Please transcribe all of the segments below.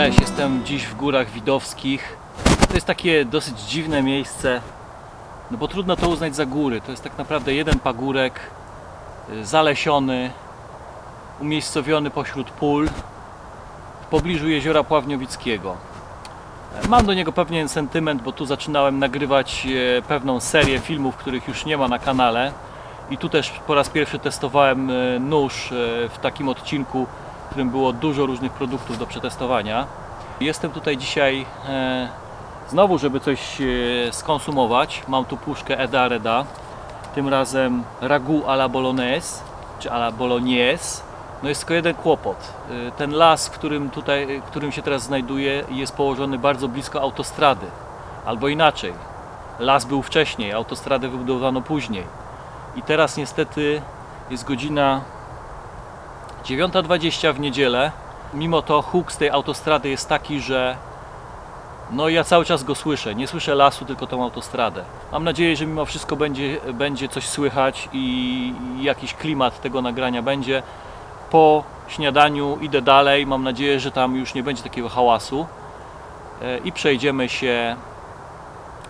Cześć, jestem dziś w Górach Widowskich. To jest takie dosyć dziwne miejsce, no bo trudno to uznać za góry. To jest tak naprawdę jeden pagórek, y, zalesiony, umiejscowiony pośród pól, w pobliżu jeziora Pławniowickiego. E, Mam do niego pewien sentyment, bo tu zaczynałem nagrywać e, pewną serię filmów, których już nie ma na kanale. I tu też po raz pierwszy testowałem e, nóż w takim odcinku, w którym było dużo różnych produktów do przetestowania. Jestem tutaj dzisiaj e, znowu, żeby coś e, skonsumować. Mam tu puszkę Eda Reda, tym razem ragu à la bolognese, czy à la bolognese. No jest tylko jeden kłopot. E, Ten las, w którym, tutaj, w którym się teraz znajduję, jest położony bardzo blisko autostrady. Albo inaczej. Las był wcześniej, autostradę wybudowano później. I teraz niestety jest godzina 9.20 w niedzielę. Mimo to huk z tej autostrady jest taki, że no ja cały czas go słyszę. Nie słyszę lasu, tylko tą autostradę. Mam nadzieję, że mimo wszystko będzie, będzie coś słychać i jakiś klimat tego nagrania będzie. Po śniadaniu idę dalej. Mam nadzieję, że tam już nie będzie takiego hałasu. E, I przejdziemy się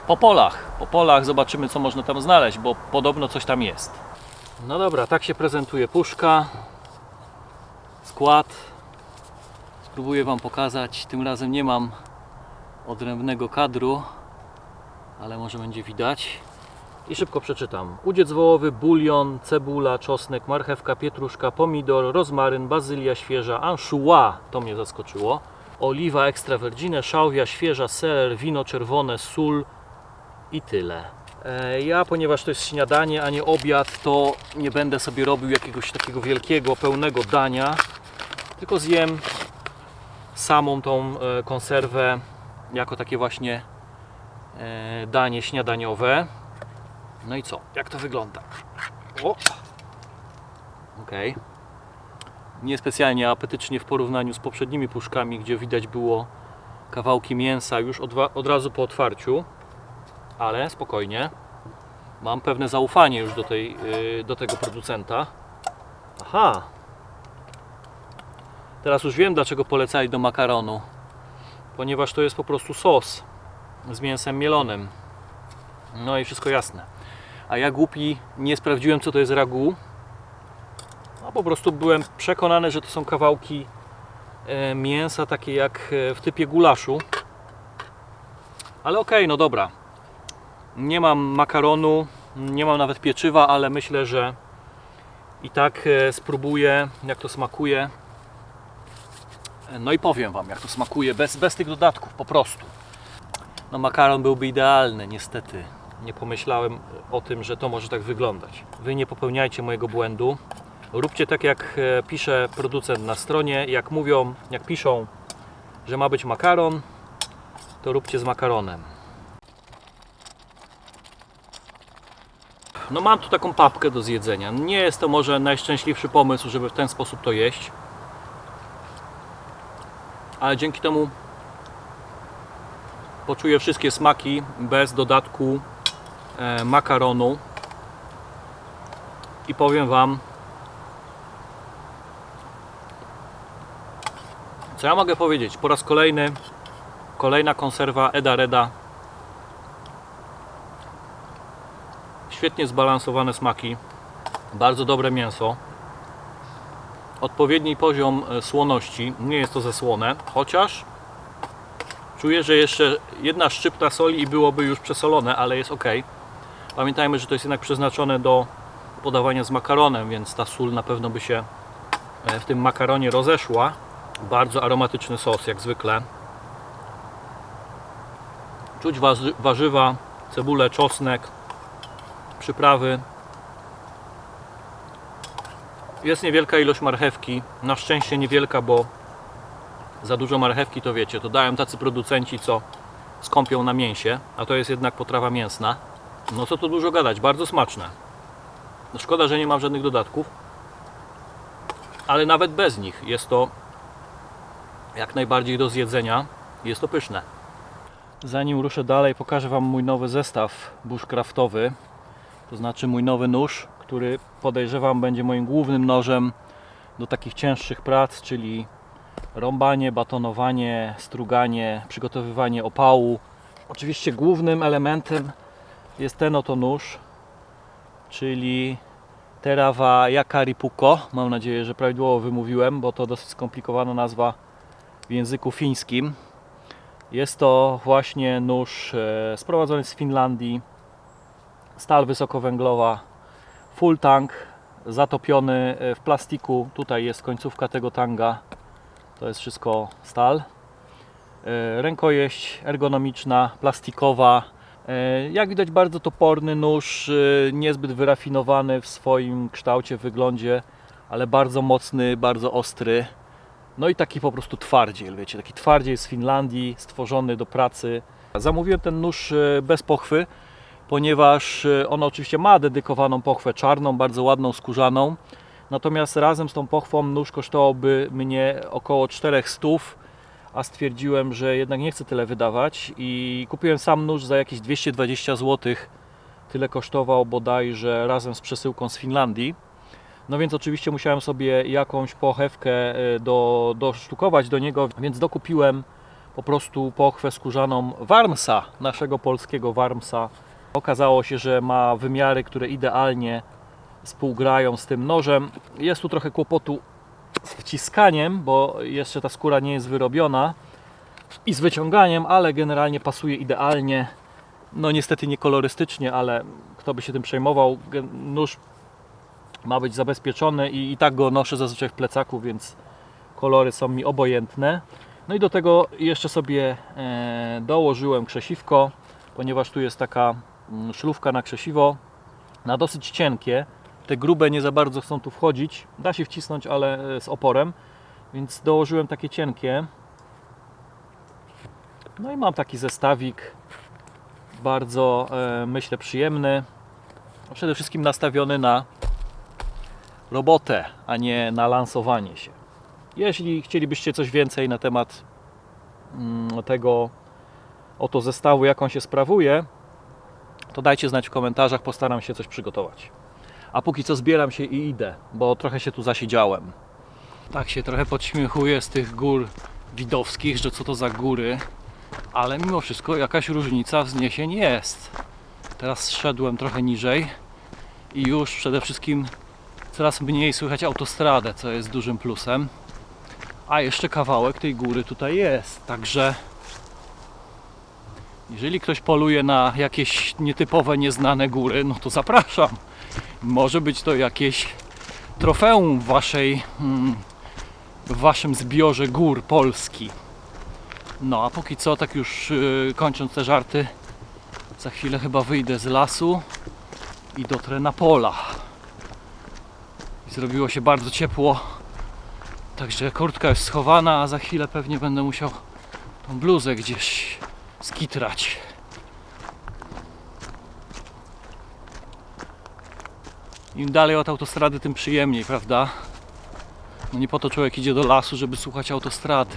po polach. Po polach zobaczymy, co można tam znaleźć, bo podobno coś tam jest. No dobra, tak się prezentuje puszka skład. Spróbuję Wam pokazać. Tym razem nie mam odrębnego kadru, ale może będzie widać. I szybko przeczytam. Udziec wołowy, bulion, cebula, czosnek, marchewka, pietruszka, pomidor, rozmaryn, bazylia świeża, anchois, to mnie zaskoczyło, oliwa extra virgine, szałwia świeża, seler, wino czerwone, sól i tyle. E, Ja, ponieważ to jest śniadanie, a nie obiad, to nie będę sobie robił jakiegoś takiego wielkiego, pełnego dania, tylko zjem samą tą e, konserwę jako takie właśnie e, danie śniadaniowe. No i co? Jak to wygląda? O! Okej. Niespecjalnie apetycznie w porównaniu z poprzednimi puszkami, gdzie widać było kawałki mięsa już od, od razu po otwarciu, ale spokojnie. Mam pewne zaufanie już do, tej, yy, do tego producenta. Aha, Teraz już wiem, dlaczego polecali do makaronu. Ponieważ to jest po prostu sos z mięsem mielonym. No i wszystko jasne. A ja głupi nie sprawdziłem, co to jest ragu. A po prostu byłem przekonany, że to są kawałki e, mięsa, takie jak e, w typie gulaszu. Ale okej, no dobra. Nie mam makaronu, nie mam nawet pieczywa, ale myślę, że i tak e, spróbuję, jak to smakuje. No i powiem Wam, jak to smakuje bez, bez tych dodatków, po prostu. No makaron byłby idealny, niestety. Nie pomyślałem o tym, że to może tak wyglądać. Wy nie popełniajcie mojego błędu. Róbcie tak, jak e, pisze producent na stronie. Jak mówią, jak piszą, że ma być makaron, to róbcie z makaronem. No mam tu taką papkę do zjedzenia. Nie jest to może najszczęśliwszy pomysł, żeby w ten sposób to jeść. Ale dzięki temu poczuję wszystkie smaki bez dodatku e, makaronu. I powiem Wam co ja mogę powiedzieć? Po raz kolejny kolejna konserwa Eda Reda świetnie zbalansowane smaki bardzo dobre mięso odpowiedni poziom e, słoności. Nie jest to ze słone, chociaż czuję, że jeszcze jedna szczypta soli i byłoby już przesolone, ale jest ok. Pamiętajmy, że to jest jednak przeznaczone do podawania z makaronem, więc ta sól na pewno by się e, w tym makaronie rozeszła. Bardzo aromatyczny sos, jak zwykle. Czuć warzy- warzywa, cebulę, czosnek, przyprawy. Jest niewielka ilość marchewki. Na szczęście niewielka, bo za dużo marchewki to wiecie, to dają tacy producenci, co skąpią na mięsie, a to jest jednak potrawa mięsna. No co tu dużo gadać, bardzo smaczne. No szkoda, że nie mam żadnych dodatków, ale nawet bez nich jest to jak najbardziej do zjedzenia. Jest to pyszne. Zanim ruszę dalej, pokażę Wam mój nowy zestaw bushcraftowy, to znaczy mój nowy nóż, który podejrzewam będzie moim głównym nożem do takich cięższych prac, czyli rąbanie, batonowanie, struganie, przygotowywanie opału. Oczywiście głównym elementem jest ten oto nóż, czyli Terawa Yakaripuko. Mam nadzieję, że prawidłowo wymówiłem, bo to dosyć skomplikowana nazwa w języku fińskim. Jest to właśnie nóż e, sprowadzony z Finlandii, stal wysokowęglowa, full tank, zatopiony e, w plastiku. Tutaj jest końcówka tego tanga. To jest wszystko stal. E, Rękojeść ergonomiczna, plastikowa. E, Jak widać bardzo toporny nóż, niezbyt wyrafinowany w swoim kształcie, wyglądzie, ale bardzo mocny, bardzo ostry. No i taki po prostu twardziel, wiecie, taki twardziel z Finlandii, stworzony do pracy. Zamówiłem ten nóż bez pochwy, ponieważ e, on oczywiście ma dedykowaną pochwę czarną, bardzo ładną, skórzaną. Natomiast razem z tą pochwą nóż kosztowałby mnie około 400, a stwierdziłem, że jednak nie chcę tyle wydawać i kupiłem sam nóż za jakieś 220 zł. Tyle kosztował bodajże razem z przesyłką z Finlandii. No więc oczywiście musiałem sobie jakąś pochewkę e, do, dosztukować do niego, więc dokupiłem po prostu pochwę skórzaną Warmsa, naszego polskiego Warmsa. Okazało się, że ma wymiary, które idealnie współgrają z tym nożem. Jest tu trochę kłopotu z wciskaniem, bo jeszcze ta skóra nie jest wyrobiona i z wyciąganiem, ale generalnie pasuje idealnie. No niestety nie kolorystycznie, ale kto by się tym przejmował, nóż ma być zabezpieczony i, i tak go noszę zazwyczaj w plecaku, więc kolory są mi obojętne. No i do tego jeszcze sobie e, dołożyłem krzesiwko, ponieważ tu jest taka mm, szlufka na krzesiwo, na dosyć cienkie. Te grube nie za bardzo chcą tu wchodzić. Da się wcisnąć, ale e, z oporem, więc dołożyłem takie cienkie. No i mam taki zestawik, bardzo e, myślę przyjemny. Przede wszystkim nastawiony na robotę, a nie na lansowanie się. Jeśli chcielibyście coś więcej na temat mm, tego oto zestawu, jak on się sprawuje, to dajcie znać w komentarzach, postaram się coś przygotować. A póki co zbieram się i idę, bo trochę się tu zasiedziałem. Tak się trochę podśmiechuję z tych gór widowskich, że co to za góry, ale mimo wszystko jakaś różnica wzniesień jest. Teraz zszedłem trochę niżej i już przede wszystkim coraz mniej słychać autostradę, co jest dużym plusem. A jeszcze kawałek tej góry tutaj jest, także jeżeli ktoś poluje na jakieś nietypowe, nieznane góry, no to zapraszam. Może być to jakieś trofeum w waszej, mm, w waszym zbiorze gór Polski. No a póki co, tak już yy, kończąc te żarty, za chwilę chyba wyjdę z lasu i dotrę na pola. Zrobiło się bardzo ciepło, także kurtka jest schowana, a za chwilę pewnie będę musiał tą bluzę gdzieś skitrać. Im dalej od autostrady, tym przyjemniej, prawda? No nie po to człowiek idzie do lasu, żeby słuchać autostrady.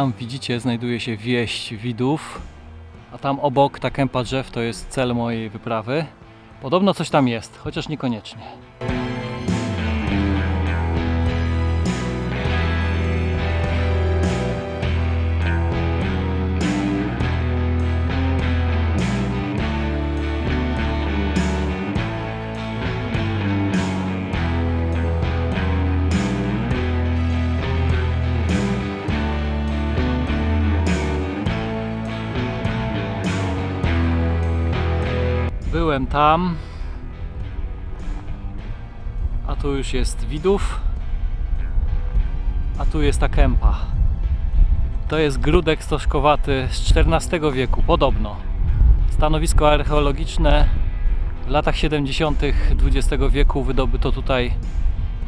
Tam widzicie, znajduje się wieść widów, a tam obok ta kępa drzew to jest cel mojej wyprawy. Podobno coś tam jest, chociaż niekoniecznie. Byłem tam. A tu już jest widów. A tu jest ta kępa. To jest grudek stożkowaty z XIV wieku, podobno. Stanowisko archeologiczne w latach 70. XX wieku wydobyto tutaj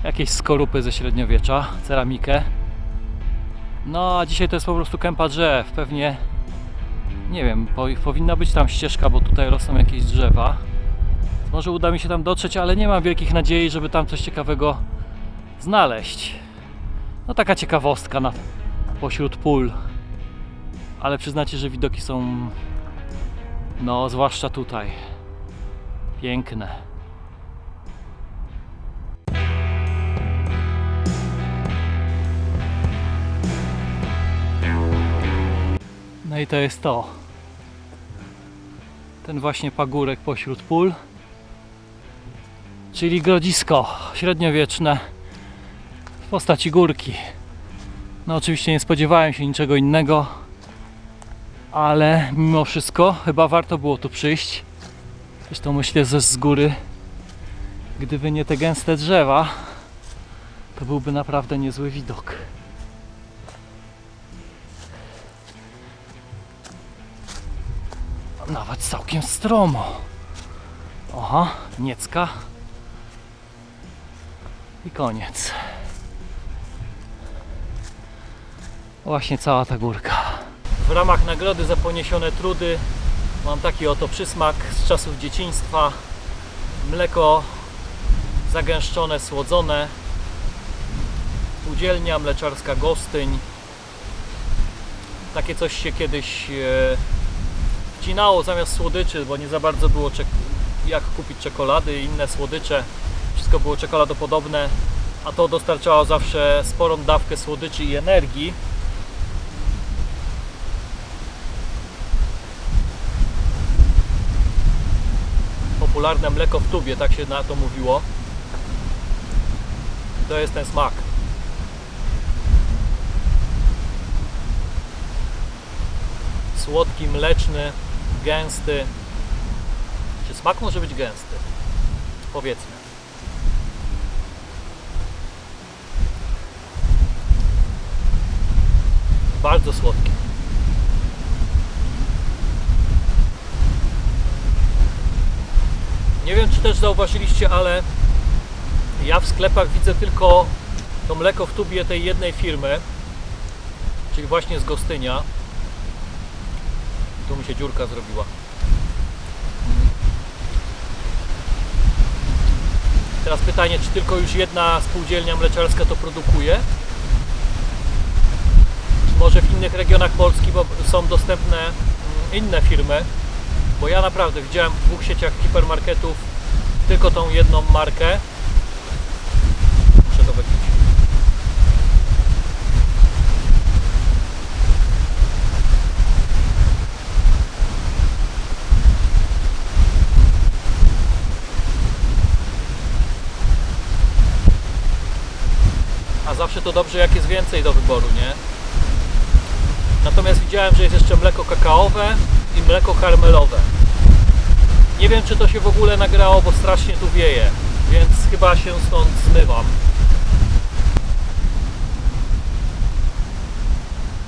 jakieś skorupy ze średniowiecza, ceramikę. No a dzisiaj to jest po prostu kępa drzew. Pewnie, nie wiem, po, powinna być tam ścieżka, bo tutaj rosną jakieś drzewa. Może uda mi się tam dotrzeć, ale nie mam wielkich nadziei, żeby tam coś ciekawego znaleźć. No taka ciekawostka na, pośród pól. Ale przyznacie, że widoki są, no zwłaszcza tutaj, piękne. I to jest to. Ten właśnie pagórek pośród pól. Czyli grodzisko średniowieczne w postaci górki. No oczywiście nie spodziewałem się niczego innego, ale mimo wszystko chyba warto było tu przyjść. Zresztą myślę, że z góry, gdyby nie te gęste drzewa, to byłby naprawdę niezły widok. Nawet całkiem stromo. Aha, niecka. I koniec. Właśnie cała ta górka. W ramach nagrody za poniesione trudy mam taki oto przysmak z czasów dzieciństwa. Mleko zagęszczone, słodzone. Spółdzielnia mleczarska Gostyń. Takie coś się kiedyś e, wcinało zamiast słodyczy, bo nie za bardzo było jak kupić czekolady i inne słodycze. Wszystko było czekoladopodobne, a to dostarczało zawsze sporą dawkę słodyczy i energii. Popularne mleko w tubie, tak się na to mówiło. To jest ten smak. Słodki, mleczny, gęsty. Czy smak może być gęsty? Powiedzmy. Bardzo słodki. Nie wiem, czy też zauważyliście, ale ja w sklepach widzę tylko to mleko w tubie tej jednej firmy, czyli właśnie z Gostynia. Tu mi się dziurka zrobiła. Teraz pytanie, czy tylko już jedna spółdzielnia mleczarska to produkuje? Może w innych regionach Polski bo są dostępne mm, inne firmy? Bo ja naprawdę widziałem w dwóch sieciach hipermarketów tylko tą jedną markę. To dobrze, jak jest więcej do wyboru, nie? Natomiast widziałem, że jest jeszcze mleko kakaowe i mleko karmelowe. Nie wiem, czy to się w ogóle nagrało, bo strasznie tu wieje, więc chyba się stąd zmywam.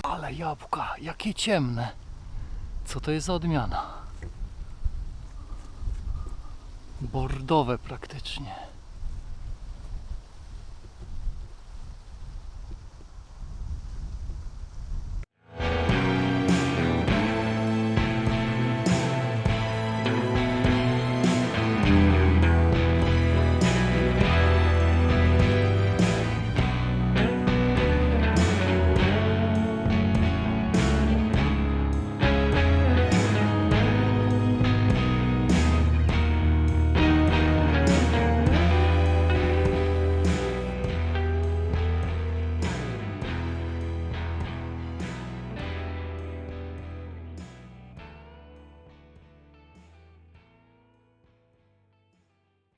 Ale jabłka, jakie ciemne. Co to jest za odmiana? Bordowe praktycznie.